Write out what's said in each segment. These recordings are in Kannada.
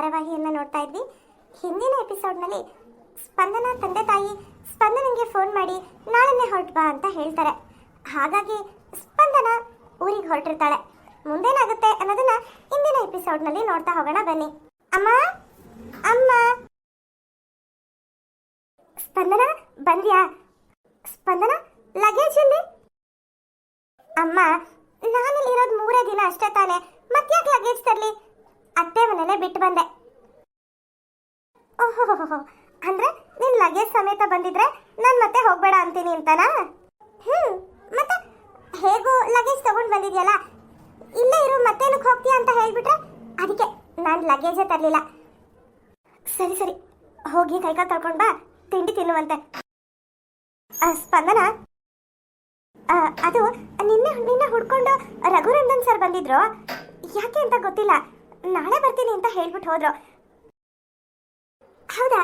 ಧಾರಾವಾಹಿಯನ್ನು ನೋಡ್ತಾ ಇದ್ವಿ. ಹಿಂದಿನ ಎಪಿಸೋಡ್ನಲ್ಲಿ ಸ್ಪಂದನ ತಂದೆ ತಾಯಿ ಸ್ಪಂದನಿಗೆ ಫೋನ್ ಮಾಡಿ, ನಾಳೆನೇ ಹೊರಟು ಬಾ ಅಂತ ಹೇಳ್ತಾರೆ. ಹಾಗಾಗಿ ಸ್ಪಂದನ ಊರಿಗೆ ಹೊರಟಿರ್ತಾಳೆ. ಮುಂದೇನಾಗುತ್ತೆ ಅನ್ನೋದನ್ನ ಇಂದಿನ ಎಪಿಸೋಡ್ನಲ್ಲಿ ನೋಡ್ತಾ ಹೋಗೋಣ ಬನ್ನಿ. ಅಮ್ಮ ಅಮ್ಮ. ಸ್ಪಂದನ, ಬಂದ್ಯಾ? ಸ್ಪಂದನ ಲಗೇಜ್ ಎಲ್ಲಿ ಅಮ್ಮ, ನಾನಿಲ್ಲಿರೋದು ಮೂರೇ ದಿನ ಅಷ್ಟೇ ತಾನೆ. ಮತ್ತ್ಯಾಕೆ ಲಗೇಜ್ ತರಲಿ? ಅತ್ತೆ ಮನೇಲೆ ಬಿಟ್ಟು ಬಂದೆ. ಅಂದ್ರೆ ನಿನ್ ಲಗೇಜ್ ಸಮೇತ ಬಂದಿದ್ರೆ ನಾನು ಮತ್ತೆ ಹೋಗ್ಬೇಡ ಅಂತೀನಿ ಅಂತನಾ? ಹ್ಮ್, ಮತ್ತೆ ಹೇಗೂ ಲಗೇಜ್ ತಗೊಂಡ್ ಬಂದಿದ್ಯಲ್ಲ, ಇಲ್ಲೇ ಇರು, ಮತ್ತೇನಕ್ಕೆ ಹೋಗ್ತೀಯ ಅಂತ ಹೇಳ್ಬಿಟ್ರೆ ಅದಕ್ಕೆ ನಾನು ಲಗೇಜೇ ತರಲಿಲ್ಲ. ಸರಿ ಸರಿ, ಹೋಗಿ ಕೈಕಾಲು ತಳ್ಕೊಂಡು ಬಾ, ತಿಂಡಿ ತಿನ್ನುವಂತೆ. ಸ್ಪಂದನ? ಅದು ನಿನ್ನೆ ನಿನ್ನೆ ಹುಡ್ಕೊಂಡು ರಘುನಂದನ್ ಸರ್ ಬಂದಿದ್ರು. ಯಾಕೆ ಅಂತ ಗೊತ್ತಿಲ್ಲ. ನಾಳೆ ಬರ್ತೀನಿ ಅಂತ ಹೇಳ್ಬಿಟ್ಟು ಹೋದ್ರು. ಹೌದಾ?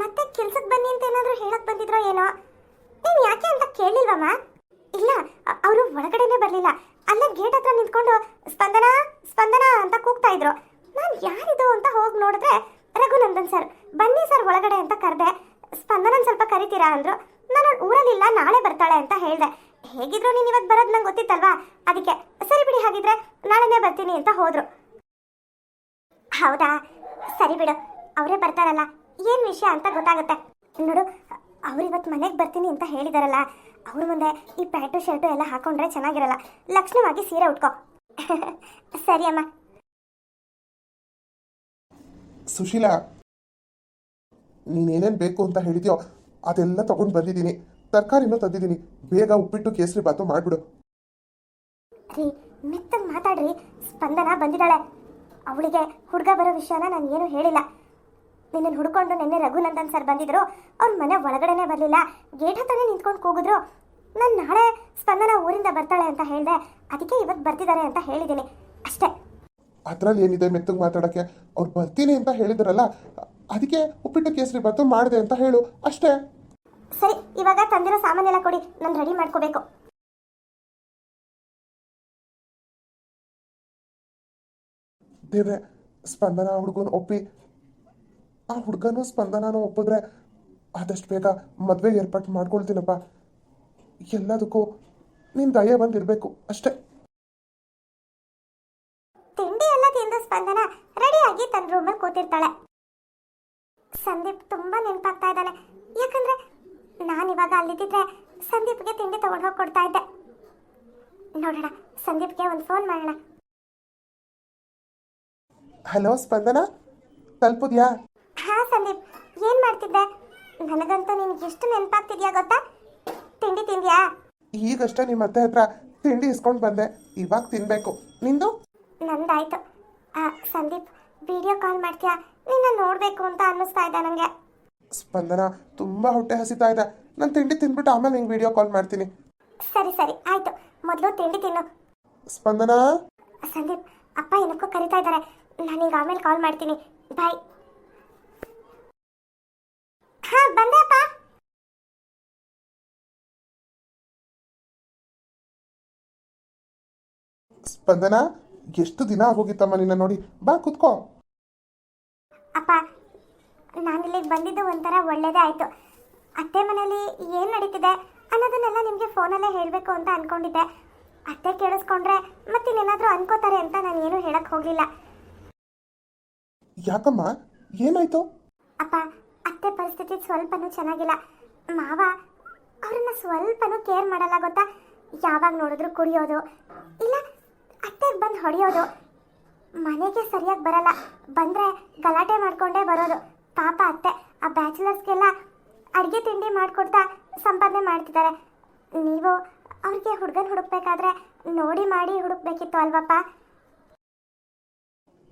ಮತ್ತೆ ಕೆಲ್ಸಕ್ಕೆ ಬನ್ನಿ ಅಂತ ಏನಾದರೂ ಹೇಳಕ್ ಬಂದಿದ್ರೋ ಏನೋ? ನೀನು ಯಾಕೆ ಅಂತ ಕೇಳಿಲ್ವಮ್ಮ ಇಲ್ಲ ಅವರು ಒಳಗಡೆನೆ ಬರಲಿಲ್ಲ. ಅಲ್ಲೇ ಗೇಟ್ ಹತ್ರ ನಿಂತ್ಕೊಂಡು ಸ್ಪಂದನ ಸ್ಪಂದನ ಅಂತ ಕೂಗ್ತಾ ಇದ್ರು. ನಾನು ಯಾರಿದು ಅಂತ ಹೋಗಿ ನೋಡಿದ್ರೆ ರಘುನಂದನ್ ಸರ್, ಬನ್ನಿ ಸರ್ ಒಳಗಡೆ ಅಂತ ಕರೆದೆ. ಸ್ಪಂದನನ್ ಸ್ವಲ್ಪ ಕರಿತೀರಾ ಅಂದ್ರು. ನಾನು ಊರಲ್ಲಿಲ್ಲ, ನಾಳೆ ಬರ್ತಾಳೆ ಅಂತ ಹೇಳಿದೆ. ಹೇಗಿದ್ರು ನೀನು ಇವತ್ತು ಬರೋದು ನಂಗೆ ಗೊತ್ತಿತ್ತಲ್ವಾ? ಅದಕ್ಕೆ, ಸರಿ ಬಿಡಿ ಹಾಗಿದ್ರೆ ನಾಳೆನೇ ಬರ್ತೀನಿ ಅಂತ ಹೋದ್ರು. ಹೌದಾ? ಸರಿ ಬಿಡು. ಅವರೇ ಬರ್ತಾರಲ್ಲ ಏನ್ ವಿಷಯ ಅಂತ ಗೊತ್ತಾಗುತ್ತೆ. ನೋಡು ಅವ್ರು ಇವತ್ತು ಮನೆಗೆ ಬರ್ತೀನಿ ಅಂತ ಹೇಳಿದಾರಲ್ಲ ಅವ್ರ ಮುಂದೆ ಈ ಪ್ಯಾಂಟು ಶರ್ಟು ಎಲ್ಲ ಹಾಕೊಂಡ್ರೆ ಚೆನ್ನಾಗಿರಲ್ಲ. ಲಕ್ಷಣವಾಗಿ ಸೀರೆ ಉಟ್ಕೋ. ಸರಿ ಅಮ್ಮ. ಸುಶೀಲಾ ನೀನೇನೇನು ಬೇಕು ಅಂತ ಹೇಳಿದ್ಯೋ ಅದೆಲ್ಲ ತಗೊಂಡು ಬಂದಿದ್ದೀನಿ. ತರಕಾರಿನೂ ತಂದಿದ್ದೀನಿ. ಬೇಗ ಉಪ್ಪಿಟ್ಟು ಕೇಸರಿ ಬಾತು ಮಾಡ್ಬಿಡು. ರೀ ಮೆತ್ತಗೆ ಮಾತಾಡ್ರಿ. ಸ್ಪಂದನ ಬಂದಿದ್ದಾಳೆ. ಅವಳಿಗೆ ಹುಡುಗ ಬರೋ ವಿಷಯನ ನಾನು ಏನು ಹೇಳಿಲ್ಲ. ನಿನ್ನನ್ನು ಹುಡ್ಕೊಂಡು ನಿನ್ನೆ ರಘುನಂದನ್ ಸರ್ ಬಂದಿದ್ರು. ಅವ್ರ ಮನೆ ಒಳಗಡೆನೆ ಬರಲಿಲ್ಲ. ಗೇಟ್ ಹತ್ರನೇ ನಿಂತ್ಕೊಂಡು ಕೂಗಿದ್ರು. ನಾನು ನಾಳೆ ಸ್ಪಂದನ ಊರಿಂದ ಬರ್ತಾಳೆ ಅಂತ ಹೇಳಿದೆ. ಅದಕ್ಕೆ ಇವತ್ತು ಬರ್ತಿದ್ದಾರೆ ಅಂತ ಹೇಳಿದ್ದೀನಿ. ಅಷ್ಟೇ. ಅದ್ರಲ್ಲಿ ಏನಿದೆ ಮೆತ್ತಗೆ ಮಾತಾಡಕ್ಕೆ? ಅವ್ರು ಬರ್ತೀನಿ ಅಂತ ಹೇಳಿದ್ರಲ್ಲ ಅದಕ್ಕೆ ಉಪ್ಪಿಟ್ಟು ಕೇಸರಿ ಬಾತು ಮಾಡಿದೆ ಅಂತ ಹೇಳು. ಅಷ್ಟೇ. ಸರಿ ಇವಾಗ ತಂದಿರೋ ಸಾಮಾನೆಲ್ಲ ಕೊಡಿ. ನಾನು ರೆಡಿ ಮಾಡ್ಕೋಬೇಕು. ದೇವ್ರೆ ಸ್ಪಂದನ ಹುಡುಗನ ಒಪ್ಪಿ ಆ ಹುಡುಗನೂ ಸ್ಪಂದನನೂ ಒಪ್ಪಿದ್ರೆ ಆದಷ್ಟು ಬೇಗ ಮದುವೆ ಏರ್ಪಾಟ್ ಮಾಡ್ಕೊಳ್ತೀನಪ್ಪ. ಎಲ್ಲದಕ್ಕೂ ನಿನ್ ದಯೆ ಬಂದಿರಬೇಕು ಅಷ್ಟೇ. ತಿಂಡಿ ಎಲ್ಲ ತಿಂದು ಸ್ಪಂದನ ರೆಡಿಯಾಗಿ ತನ್ನ ರೂಮಲ್ಲಿ ಕೂತಿರ್ತಾಳೆ. ಸಂದೀಪ್ ತುಂಬಾ ನೆನಪಾಗ್ತಾ ಇದ್ದಾನೆ. ಯಾಕಂದ್ರೆ ನಾನು ಇವಾಗ ಅಲ್ಲಿದ್ದಿದ್ರೆ ಸಂದೀಪ್ಗೆ ತಿಂಡಿ ತಗೊಂಡು ಹೋಗಿ ಕೊಡ್ತಾ ಇದ್ದೆ. ನೋಡೋಣ ಸಂದೀಪ್ಗೆ ಒಂದು ಫೋನ್ ಮಾಡೋಣ. ಹಲೋ ಸ್ಪಂದನ ತಲುಪುದ್ಯಾ? ಹಾ ಸಂದೀಪ್ ಏನ್ ಮಾಡ್ತಿದ್ದೆ? ನನಗಂತೂ ನಿನ್ಗೆ ಎಷ್ಟು ನೆನಪಾಗ್ತಿದ್ಯಾ ಗೊತ್ತಾ? ತಿಂಡಿ ತಿಂದ್ಯಾ? ಈಗಷ್ಟೇ ನಿಮ್ಮ ಅತ್ತೆ ಹತ್ರ ತಿಂಡಿ ಇಸ್ಕೊಂಡು ಬಂದೆ. ಇವಾಗ ತಿನ್ಬೇಕು. ನಿಂದು? ನಂದಾಯ್ತು. ಆ, ಸಂದೀಪ್ ವಿಡಿಯೋ ಕಾಲ್ ಮಾಡ್ತೀಯಾ? ನಿನ್ನ ನೋಡಬೇಕು ಅಂತ ಅನ್ನಿಸ್ತಾ ಇದೆ ನನಗೆ ಸ್ಪಂದನ ತುಂಬಾ ಹೊಟ್ಟೆ ಹಸಿತಾ ಇದೆ. ನಾನು ತಿಂಡಿ ತಿನ್ಬಿಟ್ಟು ಆಮೇಲೆ ನಿಂಗೆ ವಿಡಿಯೋ ಕಾಲ್ ಮಾಡ್ತೀನಿ. ಸರಿ ಸರಿ ಆಯ್ತು. ಮೊದಲು ತಿಂಡಿ ತಿನ್ನು. ಸ್ಪಂದನ? ಸಂದೀಪ್ ಅಪ್ಪ ಏನಕ್ಕೂ ಕರಿತಾ ಇದ್ದಾರೆ ನಾನೀಗ ಆಮೇಲೆ ಕಾಲ್ ಮಾಡ್ತೀನಿ. ಬಾಯ್. ಹಾ ಬಂದೆ ಅಪ್ಪ ಸ್ಪಂದನ ಎಷ್ಟು ದಿನ ಆಗೋಗಿತ್ತಮ್ಮ ನಿನ್ನ ನೋಡಿ? ಬಾ ಕುತ್ಕೋ. ಅಪ್ಪ ನಾನು ಇಲ್ಲಿಗೆ ಬಂದಿದ್ದು ಒಂಥರ ಒಳ್ಳೇದೇ ಆಯಿತು. ಅತ್ತೆ ಮನೇಲಿ ಏನು ನಡೀತಿದೆ ಅನ್ನೋದನ್ನೆಲ್ಲ ನಿಮಗೆ ಫೋನಲ್ಲೇ ಹೇಳಬೇಕು ಅಂತ ಅಂದ್ಕೊಂಡಿದ್ದೆ ಅತ್ತೆ ಕೇಳಿಸ್ಕೊಂಡ್ರೆ ಮತ್ತಿನ್ನೇನಾದರೂ ಅನ್ಕೋತಾರೆ ಅಂತ ನಾನು ಏನು ಹೇಳಕ್ಕೆ ಹೋಗಲಿಲ್ಲ. ಯಾಕಮ್ಮ? ಏನಾಯ್ತು? ಅಪ್ಪ ಅತ್ತೆ ಪರಿಸ್ಥಿತಿ ಸ್ವಲ್ಪನೂ ಚೆನ್ನಾಗಿಲ್ಲ. ಮಾವ, ಅವ್ರನ್ನ ಸ್ವಲ್ಪನೂ ಕೇರ್ ಮಾಡಲ್ಲ ಗೊತ್ತಾ? ಯಾವಾಗ ನೋಡಿದ್ರು ಕುಡಿಯೋದು, ಇಲ್ಲ, ಅತ್ತೆಗೆ ಬಂದು ಹೊಡೆಯೋದು. ಮನೆಗೆ ಸರಿಯಾಗಿ ಬರಲ್ಲ. ಬಂದರೆ ಗಲಾಟೆ ಮಾಡ್ಕೊಂಡೇ ಬರೋದು. ಪಾಪ ಅತ್ತೆ, ಆ ಬ್ಯಾಚುಲರ್ಸ್ಗೆಲ್ಲ ಅಡುಗೆ ತಿಂಡಿ ಮಾಡಿಕೊಡ್ತಾ ಸಂಪಾದನೆ ಮಾಡ್ತಿದ್ದಾರೆ. ನೀವು ಅವ್ರಿಗೆ ಹುಡುಗನ ಹುಡುಕ್ಬೇಕಾದ್ರೆ ನೋಡಿ ಮಾಡಿ ಹುಡುಕ್ಬೇಕಿತ್ತು ಅಲ್ವಪ್ಪ?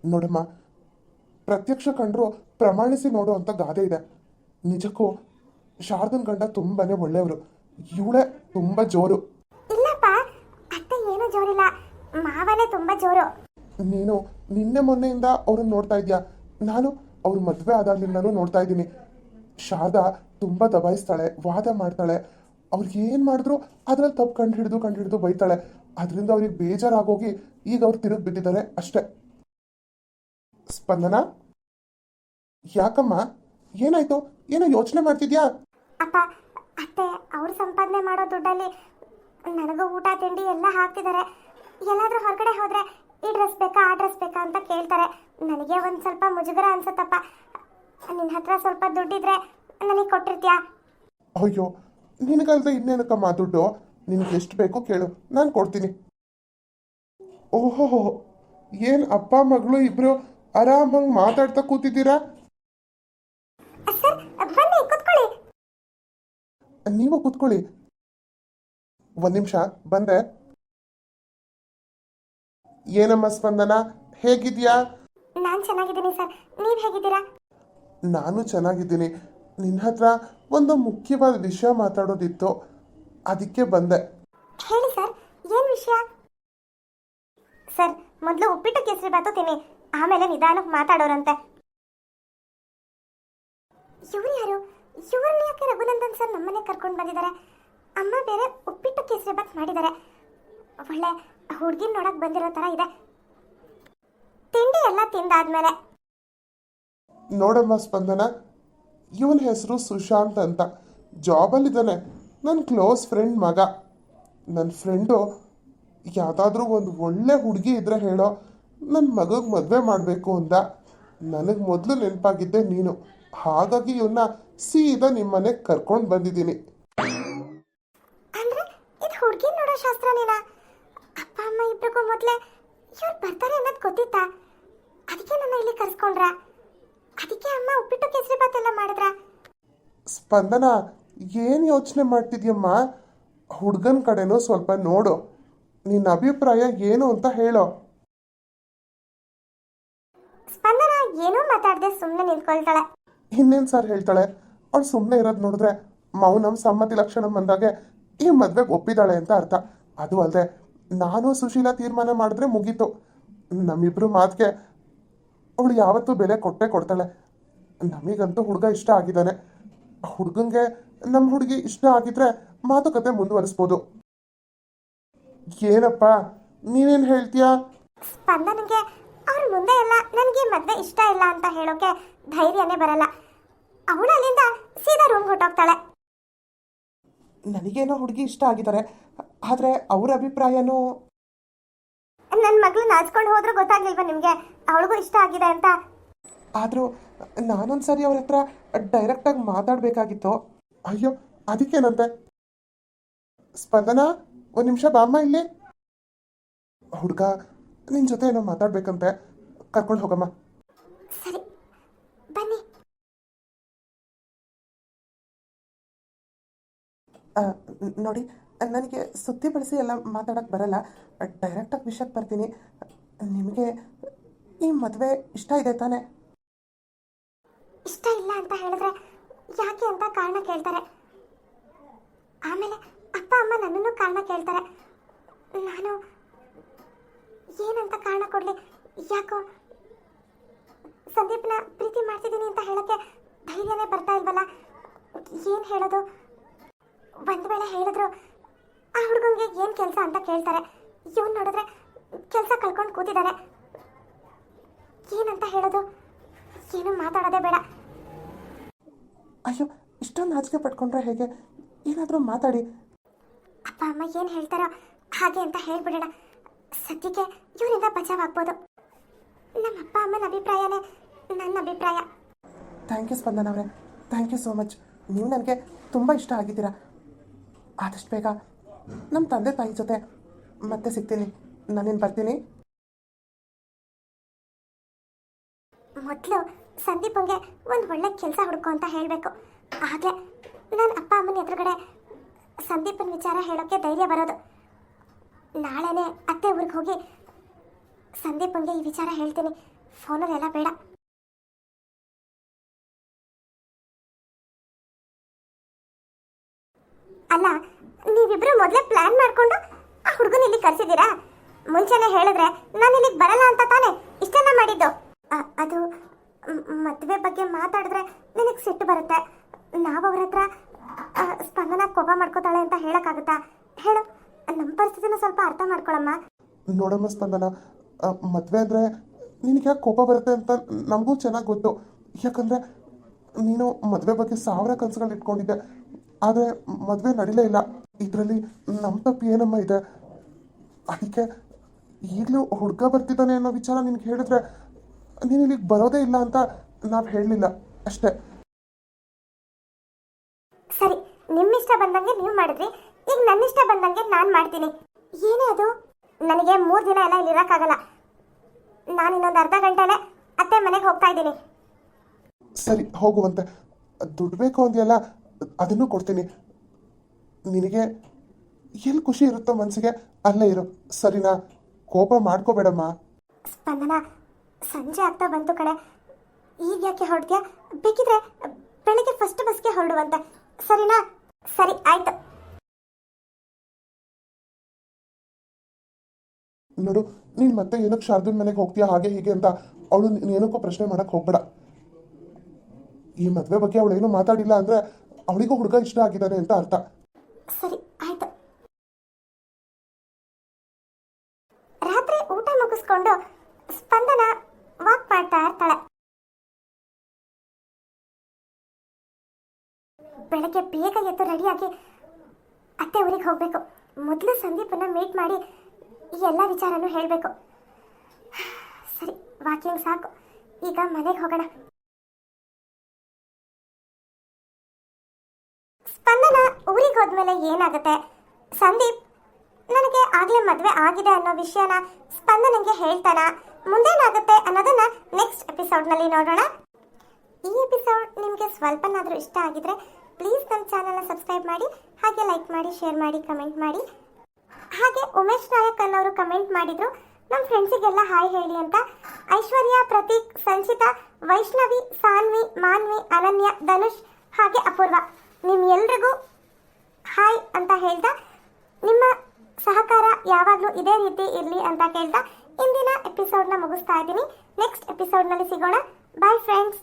ನೋಡಮ್ಮ ಪ್ರತ್ಯಕ್ಷ ಕಂಡ್ರು ಪ್ರಮಾಣಿಸಿ ನೋಡು ಅಂತ ಗಾದೆ ಇದೆ. ನಿಜಕ್ಕೂ ಶಾರದನ್ ಗಂಡ ತುಂಬಾನೇ ಒಳ್ಳೆಯವರು. ಇವಳೆ ತುಂಬಾ ಜೋರು. ಇಲ್ಲಪ್ಪ ಅತ್ತೆ ಏನು ಜೋರಿಲ್ಲ. ಮಾವನೇ ತುಂಬಾ ಜೋರು. ನೀನು ನಿನ್ನೆ ಮೊನ್ನೆಯಿಂದ ಅವ್ರನ್ನ ನೋಡ್ತಾ ಇದ್ಯಾ? ನಾನು ಅವ್ರ ಮದುವೆ ಆದಾಗ್ಲಿಂದಾನು ನೋಡ್ತಾ ಇದ್ದೀನಿ. ಶಾರದಾ ತುಂಬಾ ದಬಾಯಿಸ್ತಾಳೆ ವಾದ ಮಾಡ್ತಾಳೆ. ಅವ್ರಿಗೆ ಏನ್ ಮಾಡಿದ್ರು ಅದ್ರಲ್ಲಿ ತಪ್ಪು ಕಂಡು ಹಿಡಿದು ಕಂಡು ಹಿಡಿದು ಬೈತಾಳೆ. ಅದರಿಂದ ಅವ್ರಿಗೆ ಬೇಜಾರಾಗೋಗಿ ಈಗ ಅವ್ರು ತಿರುಗಿ ಬಿದ್ದಿದ್ದಾರೆ ಅಷ್ಟೇ. ಸ್ಪಂದನ? ಯಾಕಮ್ಮ? ಏನಾಯ್ತು? ಏನೋ ಯೋಚನೆ ಮಾಡ್ತಿದ್ಯಾ? ಅಪ್ಪ ಅತ್ತೆ ಅವ್ರು ಸಂಪಾದನೆ ಮಾಡೋ ದುಡ್ಡಲ್ಲಿ ನನಗೂ ಊಟ ತಿಂಡಿ ಎಲ್ಲ ಹಾಕ್ತಿದ್ದಾರೆ. ಎಲ್ಲಾದ್ರೂ ಹೊರಗಡೆ ಹೋದ್ರೆ ಈ ಡ್ರೆಸ್ ಬೇಕಾ ಆ ಡ್ರೆಸ್ ಬೇಕಾ ಅಂತ ಕೇಳ್ತಾರೆ. ನನಗೆ ಒಂದು ಸ್ವಲ್ಪ ಮುಜುಗರ ಅನ್ಸುತ್ತಪ್ಪ. ನಿನ್ನ ಹತ್ರ ಸ್ವಲ್ಪ ದುಡ್ಡಿದ್ರೆ ನನಗೆ ಕೊಟ್ಟಿರ್ತೀಯಾ? ಅಯ್ಯೋ ನಿನಗಲ್ದ ಇನ್ನೇನಕ್ಕಮ್ಮ ದುಡ್ಡು? ನಿನಗೆ ಎಷ್ಟು ಬೇಕೋ ಕೇಳು. ನಾನು ಕೊಡ್ತೀನಿ. ಓಹೋ ಏನು ಅಪ್ಪ ಮಗಳು ಇಬ್ರು ಆರಾಮಾಗಿ ಮಾತಾಡ್ತಾ ಕೂತಿದ್ದೀರಾ? ನೀವು ಕೂತ್ಕೊಳ್ಳಿ. ಒಂದ್ ನಿಮಿಷ ಬಂದೆ ಏನಮ್ಮ ಸ್ಪಂದನ? ಹೇಗಿದ್ಯಾ? ನಾನು ಚೆನ್ನಾಗಿದ್ದೀನಿ ಸರ್. ನೀವು ಹೇಗಿದ್ದೀರಾ? ನಾನು ಚೆನ್ನಾಗಿದ್ದೀನಿ. ನಿನ್ನ ಹತ್ರ ಒಂದು ಮುಖ್ಯವಾದ ವಿಷಯ ಮಾತಾಡೋದಿತ್ತು. ಅದಕ್ಕೆ ಬಂದೆ. ಹೇಳಿ ಸರ್. ಏನ್ ವಿಷಯ? ಸರ್ ಮೊದಲು ಉಪ್ಪಿಟ್ಟು ಕೇಸರಿ ಬಾತು ತಿನ್ನಿ. ಆಮೇಲೆ ನಿಧಾನಕ್ಕೆ ಮಾತಾಡೋರಂತೆ. ಇವ್ರು ಯಾರು? ಇವ್ರನ್ನ ಯಾಕೆ ರಘುನಂದನ್ ಸರ್ ನಮ್ಮನೆ ಕರ್ಕೊಂಡು ಬಂದಿದ್ದಾರೆ? ಅಮ್ಮ ಬೇರೆ ಉಪ್ಪಿಟ್ಟು ಕೇಸರಿ ಬಾತ್ ಮಾಡಿದ್ದಾರೆ. ಒಳ್ಳೆ ಹುಡುಗಿನ ನೋಡಕ್ ಬಂದಿರೋ ತರ ಇದೆ. ತಿಂಡಿ ಎಲ್ಲ ತಿಂದಾದ್ಮೇಲೆ. ನೋಡಮ್ಮ ಸ್ಪಂದನ ಇವನ ಹೆಸರು ಸುಶಾಂತ್ ಅಂತ. ಜಾಬಲ್ಲಿದ್ದಾನೆ. ನನ್ನ ಕ್ಲೋಸ್ ಫ್ರೆಂಡ್ ಮಗ. ನನ್ನ ಫ್ರೆಂಡು ಯಾವುದಾದ್ರೂ ಒಂದು ಒಳ್ಳೆ ಹುಡುಗಿ ಇದ್ರೆ ಹೇಳೋ ನನ್ನ ಮಗಗೆ ಮದುವೆ ಮಾಡಬೇಕು ಅಂದ ನನಗೆ ಮೊದಲು ನೆನಪಾಗಿದ್ದೆ ನೀನು. ಹಾಗಾಗಿ ಇವನ್ನ ಸೀದಾ ನಿಮ್ಮನೆ ಕರ್ಕೊಂಡು ಬಂದಿದ್ದೀನಿ. ಅಂದ್ರೆ ಇದು ಹುಡುಗಿ ನೋಡೋ ಶಾಸ್ತ್ರನೇನಾ? ಅಪ್ಪ ಅಮ್ಮ ಇಬ್ರಿಗೂ ಮೊದಲೇ ಇವ್ರು ಬರ್ತಾರೆ ಅನ್ನೋದು ಗೊತ್ತಿತ್ತಾ? ಅದಕ್ಕೆ ನನ್ನ ಇಲ್ಲಿ ಕರ್ಸ್ಕೊಂಡ್ರ? ಅದಕ್ಕೆ ಅಮ್ಮ ಉಪ್ಪಿಟ್ಟು ಕೇಸರಿ ಬಾತ್ ಎಲ್ಲ ಮಾಡಿದ್ರ? ಸ್ಪಂದನ ಏನು ಯೋಚನೆ ಮಾಡ್ತಿದ್ಯಮ್ಮ? ಹುಡುಗನ ಕಡೆನೂ ಸ್ವಲ್ಪ ನೋಡು. ನಿನ್ನ ಅಭಿಪ್ರಾಯ ಏನು ಅಂತ ಹೇಳೋ. ಏನೂ ಮಾತಾಡದೆ ಸುಮ್ಮನೆ ನಿಂತ್ಕೊಳ್ತಾಳೆ. ಇನ್ನೇನು ಸರ್ ಹೇಳ್ತಾಳೆ? ಅವಳು ಸುಮ್ಮನೆ ಇರೋದು ನೋಡಿದ್ರೆ ಮೌನಂ ಸಮ್ಮತಿ ಲಕ್ಷಣ ಬಂದಾಗೆ ಈ ಮದ್ವೆಗೆ ಒಪ್ಪಿದಾಳೆ ಅಂತ ಅರ್ಥ. ಅದು ಅಲ್ಲದೆ ನಾನು ಸುಶೀಲ ತೀರ್ಮಾನ ಮಾಡಿದ್ರೆ ಮುಗೀತು. ನಮ್ಮಿಬ್ರು ಮಾತಿಗೆ ಅವಳು ಯಾವತ್ತೂ ಬೆಲೆ ಕೊಟ್ಟೆ ಕೊಡ್ತಾಳೆ. ನಮಗಂತೂ ಹುಡುಗ ಇಷ್ಟ ಆಗಿದ್ದಾನೆ. ಹುಡುಗಂಗೆ ನಮ್ಮ ಹುಡುಗಿ ಇಷ್ಟ ಆಗಿದ್ರೆ ಮಾತುಕತೆ ಮುಂದುವರಿಸ್ಬೋದು. ಏನಪ್ಪ ನೀನೇನು ಹೇಳ್ತೀಯಾ? ಸ್ಪಂದನಿಗೆ ಅವ್ರ ಮುಂದೆ ಎಲ್ಲ ನನಗೆ ಮದ್ವೆ ಇಷ್ಟ ಇಲ್ಲ ಅಂತ ಹೇಳೋಕೆ ಧೈರ್ಯನೇ ಬರಲ್ಲ. ಅವಳು ಅಲ್ಲಿಂದ ಸೀದಾ ರೂಮ್ ಹೊಟ್ಟೋಗ್ತಾಳೆ ನನಗೇನೋ ಹುಡುಗಿ ಇಷ್ಟ ಆಗಿದ್ದಾರೆ ಆದರೆ ಅವ್ರ ಅಭಿಪ್ರಾಯನೂ ನನ್ನ ಮಗಳು ನಾಚ್ಕೊಂಡು ಹೋದ್ರೂ ಗೊತ್ತಾಗ್ಲಿಲ್ವಾ ನಿಮಗೆ? ಅವಳಿಗೂ ಇಷ್ಟ ಆಗಿದೆ ಅಂತ. ಆದರೂ ನಾನೊಂದ್ಸರಿ ಅವ್ರ ಹತ್ರ ಡೈರೆಕ್ಟಾಗಿ ಮಾತಾಡಬೇಕಾಗಿತ್ತು. ಅಯ್ಯೋ ಅದಕ್ಕೇನಂತೆ? ಸ್ಪಂದನ ಒಂದು ನಿಮಿಷ ಬಾಮ್ಮ ಇಲ್ಲಿ. ಹುಡುಗ ನಿನ್ನ ಜೊತೆ ಏನೋ ಮಾತಾಡ್ಬೇಕಂತೆ. ಕರ್ಕೊಂಡು ಹೋಗಮ್ಮ. ಸರಿ. ಬನ್ನಿ. ನೋಡಿ ನನಗೆ ಸುದ್ದಿ ಬಳಸಿ ಎಲ್ಲ ಮಾತಾಡೋಕ್ಕೆ ಬರಲ್ಲ. ಡೈರೆಕ್ಟಾಗಿ ವಿಷಯಕ್ಕೆ ಬರ್ತೀನಿ. ನಿಮಗೆ ಈ ಮದುವೆ ಇಷ್ಟ ಇದೆ ತಾನೆ? ಇಷ್ಟ ಇಲ್ಲ ಅಂತ ಹೇಳಿದ್ರೆ ಯಾಕೆ ಅಂತ ಕಾರಣ ಕೇಳ್ತಾರೆ. ಆಮೇಲೆ ಅಪ್ಪ ಅಮ್ಮ ನನ್ನನ್ನು ಕಾರಣ ಕೇಳ್ತಾರೆ. ನಾನು ಯಾಕೋ ಸಂದೀಪ್ನ ಪ್ರೀತಿ ಮಾಡ್ತಿದ್ದೀನಿ ಅಂತ ಹೇಳಕ್ಕೆ ಧೈರ್ಯನೇ ಬರ್ತಾ ಇಲ್ವಲ್ಲ? ಏನು ಹೇಳೋದು? ಒಂದು ವೇಳೆ ಹೇಳಿದ್ರು ಆ ಹುಡುಗನಿಗೆ ಏನು ಕೆಲಸ ಅಂತ ಕೇಳ್ತಾರೆ. ಇವನ್ ನೋಡಿದ್ರೆ ಕೆಲಸ ಕಳ್ಕೊಂಡು ಕೂತಿದ್ದಾನೆ ಏನಂತ ಹೇಳೋದು? ಏನು ಮಾತಾಡೋದೇ ಬೇಡ. ಅಯ್ಯೋ ಇಷ್ಟೊಂದು ನಾಚಿಕೆ ಪಟ್ಕೊಂಡ್ರೆ ಹೇಗೆ? ಏನಾದರೂ ಮಾತಾಡಿ. ಅಪ್ಪ ಅಮ್ಮ ಏನು ಹೇಳ್ತಾರೋ ಹಾಗೆ ಅಂತ ಹೇಳ್ಬಿಡೋಣ. ಸದ್ಯಕ್ಕೆ ಇವರಿಂದ ಬಚಾವಾಗ್ಬೋದು ನಮ್ಮ ಅಪ್ಪ ಅಮ್ಮನ ಅಭಿಪ್ರಾಯನೇ ನನ್ನ ಅಭಿಪ್ರಾಯ. ಥ್ಯಾಂಕ್ ಯು ಸ್ಪಂದನ ಅವರೇ. ಥ್ಯಾಂಕ್ ಯು ಸೋ ಮಚ್ ನೀವು ನನಗೆ ತುಂಬ ಇಷ್ಟ ಆಗಿದ್ದೀರಾ. ಆದಷ್ಟು ಬೇಗ ನಮ್ಮ ತಂದೆ ತಾಯಿ ಜೊತೆ ಮತ್ತೆ ಸಿಗ್ತೀನಿ. ನಾನೇನು ಬರ್ತೀನಿ? ಮೊದಲು ಸಂದೀಪಂಗೆ ಒಂದು ಒಳ್ಳೆ ಕೆಲಸ ಹುಡುಕು ಅಂತ ಹೇಳಬೇಕು. ಆದರೆ ನನ್ನ ಅಪ್ಪ ಅಮ್ಮನ ಎದುರುಗಡೆ ಸಂದೀಪನ ವಿಚಾರ ಹೇಳೋಕ್ಕೆ ಧೈರ್ಯ ಬರೋದು. ನಾಳೆನೇ ಅತ್ತೆ ಊರಿಗೆ ಹೋಗಿ ಸಂದೀಪಂಗೆ ಈ ವಿಚಾರ ಹೇಳ್ತೀನಿ. ಫೋನಲ್ಲೆಲ್ಲ ಬೇಡ. ಅಲ್ಲ, ನೀವಿಬ್ರು ಮೊದಲೇ ಪ್ಲಾನ್ ಮಾಡ್ಕೊಂಡು ಆ ಹುಡುಗನ ಇಲ್ಲಿ ಕರೆಸಿದ್ದೀರಾ? ಮುಂಚೆನೇ ಹೇಳಿದ್ರೆ ನಾನು ಇಲ್ಲಿಗೆ ಬರಲ್ಲ ಅಂತ ತಾನೇ ಇಷ್ಟೆಲ್ಲ ಮಾಡಿದ್ದು. ಅದು ಮದುವೆ ಬಗ್ಗೆ ಮಾತಾಡಿದ್ರೆ ನಿನಗೆ ಸಿಟ್ಟು ಬರುತ್ತೆ. ನಾವು ಅವ್ರ ಹತ್ರ ಸ್ಪಂದನ ಕೋಪ ಮಾಡ್ಕೋತಾಳೆ ಅಂತ ಹೇಳಕ್ಕಾಗುತ್ತಾ? ಹೇಳು ನಮ್ಮ ಪರಿಸ್ಥಿತಿನ ಸ್ವಲ್ಪ ಅರ್ಥ ಮಾಡ್ಕೊಳಮ್ಮ. ನೋಡಮ್ಮ ಸ್ಪಂದನ ಮದುವೆ ಅಂದರೆ ನಿನಗೆ ಯಾಕೆ ಕೋಪ ಬರುತ್ತೆ ಅಂತ ನಮಗೂ ಚೆನ್ನಾಗಿ ಗೊತ್ತು. ಯಾಕಂದರೆ ನೀನು ಮದುವೆ ಬಗ್ಗೆ ಸಾವಿರ ಕನಸುಗಳು ಇಟ್ಕೊಂಡಿದ್ದೆ. ಆದರೆ ಮದುವೆ ನಡೀಲೇ ಇಲ್ಲ. ಇದರಲ್ಲಿ ನಮ್ಮ ತಪ್ಪು ಏನಮ್ಮ ಇದೆ? ಅದಕ್ಕೆ ಈಗಲೂ ಹುಡುಗ ಬರ್ತಿದ್ದಾನೆ ಅನ್ನೋ ವಿಚಾರ ನಿನಗೆ ಹೇಳಿದ್ರೆ ನೀನು ಇಲ್ಲಿಗೆ ಬರೋದೇ ಇಲ್ಲ ಅಂತ ನಾವು ಹೇಳಲಿಲ್ಲ. ಅಷ್ಟೇ. ಸರಿ, ನಿಮ್ಮಿಷ್ಟ ಬಂದಂಗೆ ನೀವು ಮಾಡಿದ್ರಿ. ಈಗ ನನ್ನಿಷ್ಟ ಬಂದಂಗೆ ನಾನು ಮಾಡ್ತೀನಿ. ಏನೇ ಅದು? ನನಗೆ ಮೂರು ದಿನ ಎಲ್ಲ ಇಲ್ಲಿ ಇರೋಕ್ಕಾಗಲ್ಲ. ನಾನು ಇನ್ನೊಂದು ಅರ್ಧ ಗಂಟೆನೇ ಅತ್ತೆ ಮನೆಗೆ ಹೋಗ್ತಾ ಇದ್ದೀನಿ. ಸರಿ ಹೋಗುವಂತೆ. ದುಡ್ಡು ಬೇಕು ಅಂದಿಯಲ್ಲ ಅದನ್ನು ಕೊಡ್ತೀನಿ. ನಿನಗೆ ಎಲ್ಲಿ ಖುಷಿ ಇರುತ್ತೋ ಮನಸ್ಸಿಗೆ ಅಲ್ಲೇ ಇರು. ಸರಿನಾ? ಕೋಪ ಮಾಡ್ಕೋಬೇಡಮ್ಮ. ಸ್ಪಂದನ ಸಂಜೆ ಆಗ್ತಾ ಬಂತು ಕಣೆ. ಈಗ ಯಾಕೆ ಹೊರಡ್ತೀಯ? ಬೇಕಿದ್ರೆ ಬೆಳಿಗ್ಗೆ ಫಸ್ಟ್ ಬಸ್ಗೆ ಹೊರಡುವಂತೆ. ಸರಿನಾ? ಸರಿ ಆಯ್ತು. ನೋಡು, ನೀನು ಮತ್ತೆ ಏನಕ್ಕೆ ಶಾರ್ದನ್ ಮನೆಗೆ ಹೋಗ್ತೀಯಾ, ಹಾಗೆ ಹೀಗೆ ಅಂತ ಅವಳು ಏನಕ್ಕೂ ಪ್ರಶ್ನೆ ಮಾಡಕ್ಕೆ ಹೋಗ್ಬೇಡ. ಈ ಮದುವೆ ಬಗ್ಗೆ ಅವಳು ಏನು ಮಾತಾಡಿಲ್ಲ ಅಂದ್ರೆ ಅವಳಿಗೂ ಹುಡುಗ ಇಷ್ಟ ಆಗಿದ್ದಾನೆ ಅಂತ ಅರ್ಥ. ಸರಿ, ಆಯ್ತು. ರಾತ್ರಿ ಊಟ ಮುಗಿಸ್ಕೊಂಡು ಸ್ಪಂದನ ವಾಕ್ ಮಾಡ್ತಾ ಇರ್ತಾಳೆ. ಬೆಳಗ್ಗೆ ಬೇಗ ಎದ್ದು ರೆಡಿಯಾಗಿ ಅತ್ತೆ ಊರಿಗೆ ಹೋಗ್ಬೇಕು. ಮೊದಲು ಸಂದೀಪನ್ನ ಮೀಟ್ ಮಾಡಿ ಈ ಎಲ್ಲ ವಿಚಾರನೂ ಹೇಳಬೇಕು. ಸರಿ ವಾಕಿಂಗ್ ಸಾಕು. ಈಗ ಮನೆಗೆ ಹೋಗೋಣ. ಸ್ಪಂದನ ಊರಿಗೆ ಹೋದ್ಮೇಲೆ ಏನಾಗುತ್ತೆ? ಸಂದೀಪ್, ನನಗೆ ಆಗ್ಲೇ ಮದುವೆ ಆಗಿದೆ ಅನ್ನೋ ವಿಷಯನ ಸ್ಪಂದನಿಗೆ ಹೇಳ್ತಾನ? ಮುಂದೇನಾಗುತ್ತೆ ಅನ್ನೋದನ್ನ ನೆಕ್ಸ್ಟ್ ಎಪಿಸೋಡ್ನಲ್ಲಿ ನೋಡೋಣ. ಈ ಎಪಿಸೋಡ್ ನಿಮಗೆ ಸ್ವಲ್ಪನಾದರೂ ಇಷ್ಟ ಆಗಿದ್ರೆ ಪ್ಲೀಸ್ ನಮ್ಮ ಚಾನಲ್ನ ಸಬ್ಸ್ಕ್ರೈಬ್ ಮಾಡಿ, ಹಾಗೆ ಲೈಕ್ ಮಾಡಿ ಶೇರ್ ಮಾಡಿ ಕಮೆಂಟ್ ಮಾಡಿ. ಹಾಗೆ ಉಮೇಶ್ ನಾಯಕ್ ಅನ್ನೋರು ಕಮೆಂಟ್ ಮಾಡಿದ್ರು. ನಮ್ಮ ಫ್ರೆಂಡ್ಸಿಗೆಲ್ಲ ಹಾಯ್ ಹೇಳಿ ಅಂತ. ಐಶ್ವರ್ಯ, ಪ್ರತೀಕ್, ಸಂಚಿತ, ವೈಷ್ಣವಿ, ಸಾನ್ವಿ, ಮಾನ್ವಿ, ಅನನ್ಯ, ಧನುಷ್ ಹಾಗೆ ಅಪೂರ್ವ. ನಿಮ್ಮೆಲ್ರಿಗೂ ಹಾಯ್ ಅಂತ ಹೇಳ್ತಾ, ನಿಮ್ಮ ಸಹಕಾರ ಯಾವಾಗಲೂ ಇದೇ ರೀತಿ ಇರಲಿ ಅಂತ ಕೇಳ್ತಾ, ಇಂದಿನ ಎಪಿಸೋಡ್ನ ಮುಗಿಸ್ತಾ ಇದ್ದೀನಿ. ನೆಕ್ಸ್ಟ್ ಎಪಿಸೋಡ್ನಲ್ಲಿ ಸಿಗೋಣ. Bye friends